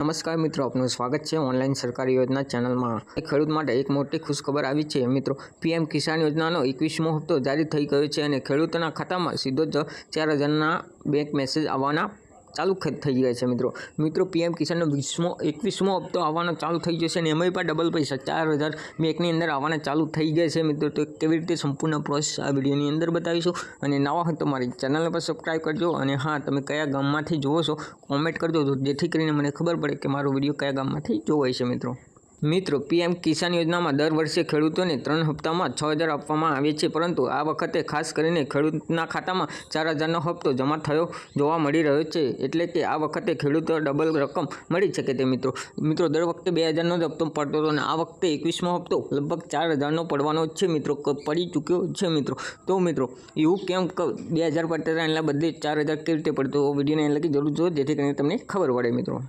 નમસ્કાર મિત્રો, આપનું સ્વાગત છે ઓનલાઈન સરકારી યોજના ચેનલમાં. ખેડૂત માટે એક મોટી ખુશખબર આવી છે. મિત્રો, પીએમ કિસાન યોજનાનો એકવીસમો હપ્તો જારી થઈ ગયો છે અને ખેડૂતોના ખાતામાં સીધો જ ચાર હજારના બેંક મેસેજ આવવાના ચાલુ થઈ ગયા છે મિત્રો. મિત્રો પીએમ કિસાનનો વીસમો, એકવીસમો હપ્તો આવવાનો ચાલુ થઈ જશે અને એમાંય પણ ડબલ પૈસા, ચાર હજાર બેંકની અંદર આવવાના ચાલુ થઈ ગયા છે મિત્રો. તો કેવી રીતે સંપૂર્ણ પ્રોસેસ આ વિડીયોની અંદર બતાવીશું. અને નવા હોય તો મારી ચેનલ પર સબસ્ક્રાઈબ કરજો. અને હા, તમે કયા ગામમાંથી જુઓ છો કોમેન્ટ કરજો. જેથી કરીને મને ખબર પડે કે મારો વીડિયો કયા ગામમાંથી જોવાય છે મિત્રો. મિત્રો, પીએમ કિસાન યોજનામાં દર વર્ષે ખેડૂતોને ત્રણ હપ્તામાં છ હજાર આપવામાં આવે છે, પરંતુ આ વખતે ખાસ કરીને ખેડૂતના ખાતામાં ચાર હજારનો હપ્તો જમા થયો જોવા મળી રહ્યો છે, એટલે કે આ વખતે ખેડૂતો ડબલ રકમ મળી શકે તે મિત્રો. મિત્રો, દર વખતે બે હજારનો જ હપ્તો પડતો હતો અને આ વખતે એકવીસમો હપ્તો લગભગ ચાર હજારનો પડવાનો છે મિત્રો પડી ચૂક્યો છે મિત્રો. તો મિત્રો, એવું કેમ ક- બે હજાર પડતા હતા એના બધે ચાર હજાર કેવી રીતે પડતો, વિડીયોને એને લગી જરૂર જો જેથી કરીને તમને ખબર પડે મિત્રો.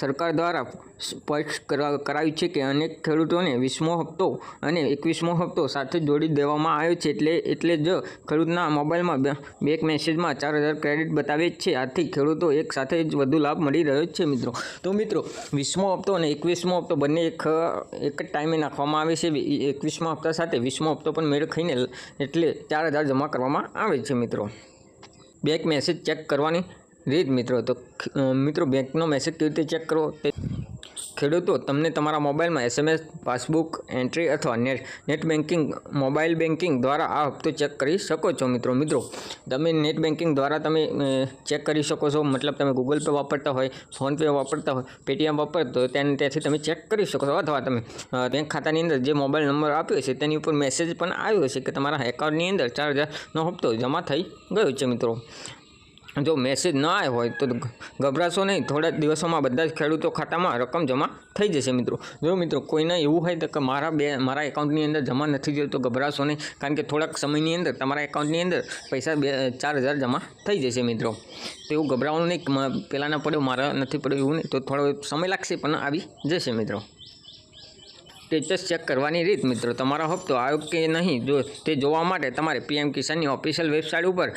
સરકાર દ્વારા સ્પષ્ટ કરા- કરાયું છે કે અનેક ખેડૂતોને વીસમો હપ્તો અને એકવીસમો હપ્તો સાથે જોડી દેવામાં આવ્યો છે એટલે એટલે જ ખેડૂતના મોબાઈલમાં બેંક મેસેજમાં ચાર હજાર ક્રેડિટ બતાવે છે. આથી ખેડૂતો એક સાથે જ વધુ લાભ મળી રહ્યો છે મિત્રો. તો મિત્રો, વીસમો હપ્તો અને એકવીસમો હપ્તો બંને એક એક જ ટાઈમે નાખવામાં આવે છે. એકવીસમો હપ્તા સાથે વીસમો હપ્તો પણ મેળ ખાઈને એટલે ચાર હજાર જમા કરવામાં આવે છે મિત્રો. બેંક મેસેજ ચેક કરવાની રીત મિત્રો, તો મિત્રો, બેંકનો મેસેજ કેવી રીતે ચેક કરવો? તે ખેડૂતો, તમને તમારા મોબાઈલમાં એસએમએસ પાસબુક એન્ટ્રી અથવા net net banking mobile banking દ્વારા આ હપ્તો ચેક કરી શકો છો મિત્રો. મિત્રો, તમે નેટ બેન્કિંગ દ્વારા તમે ચેક કરી શકો છો. મતલબ તમે ગૂગલ પે વાપરતા હોય ફોનપે વાપરતા હોય પેટીએમ વાપરતા હોય તેને ત્યાંથી તમે ચેક કરી શકો છો. અથવા તમે બેંક ખાતાની અંદર જે મોબાઈલ નંબર આપ્યો છે, તેની ઉપર મેસેજ પણ આવ્યો છે કે તમારા એકાઉન્ટની અંદર ચાર હપ્તો જમા થઈ ગયો છે મિત્રો. જો મેસેજ ન આવ્યો હોય તો ગભરાશો નહીં. થોડા દિવસોમાં બધા જ ખેડૂતો ખાતામાં રકમ જમા થઈ જશે મિત્રો. જો મિત્રો કોઈને એવું હોય તો કે મારા બે, મારા એકાઉન્ટની અંદર જમા નથી થયું તો ગભરાશો નહીં. કારણ કે થોડાક સમયની અંદર તમારા એકાઉન્ટની અંદર પૈસા બે, ચાર હજાર જમા થઈ જશે મિત્રો. તો એવું ગભરાવાનું નહીં. કે મ- પેલા ના પડ્યો, મારા નથી પડ્યો એવું નહીં. તો થોડો સમય લાગશે પણ આવી જશે મિત્રો. સ્ટેટસ ચેક કરવાની રીત મિત્રો, તમારો હપ્તો આવ્યો કે નહીં, જો તે જોવા માટે તમારે પીએમ કિસાનની ઓફિશિયલ વેબસાઇટ ઉપર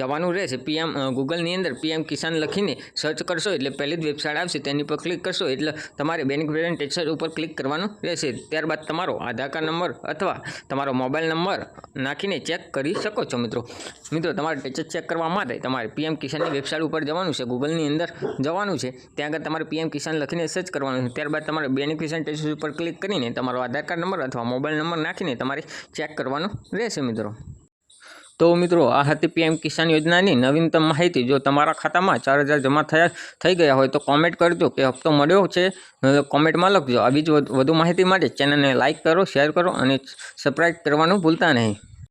જવાનું રહેશે. પીએમ ગૂગલની અંદર પીએમ કિસાન લખીને સર્ચ કરશો, એટલે પહેલી જ વેબસાઇટ આવશે, તેની પર ક્લિક કરશો, એટલે તમારે બેનિફિટ ટેક્સર ઉપર ક્લિક કરવાનું રહેશે. ત્યારબાદ તમારો આધાર કાર્ડ નંબર અથવા તમારો મોબાઈલ નંબર નાખીને ચેક કરી શકો છો મિત્રો. મિત્રો, તમારે ટેક્સ ચેક કરવા માટે તમારે પીએમ કિસાનની વેબસાઇટ ઉપર જવાનું છે, ગૂગલની અંદર જવાનું છે. ત્યાં આગળ તમારે પીએમ કિસાન લખીને સર્ચ કરવાનું છે. ત્યારબાદ તમારે બેનિફિશિયન ટેક્સ ઉપર ક્લિક કરીને તમારો આધાર કાર્ડ નંબર અથવા મોબાઈલ નંબર નાખીને તમારે ચેક કરવાનું રહેશે મિત્રો. તો મિત્રો, આ હતી પીએમ કિસાન યોજનાની નવીનતમ માહિતી. જો તમારા ખાતામાં ચાર હજાર જમા થયા, થઈ ગયા હોય તો કોમેન્ટ કરજો કે હપ્તો મળ્યો છે કોમેન્ટમાં લખજો. આવી જ વધુ માહિતી માટે ચેનલને લાઇક કરો શેર કરો અને સબસ્ક્રાઈબ કરવાનું ભૂલતા નહીં.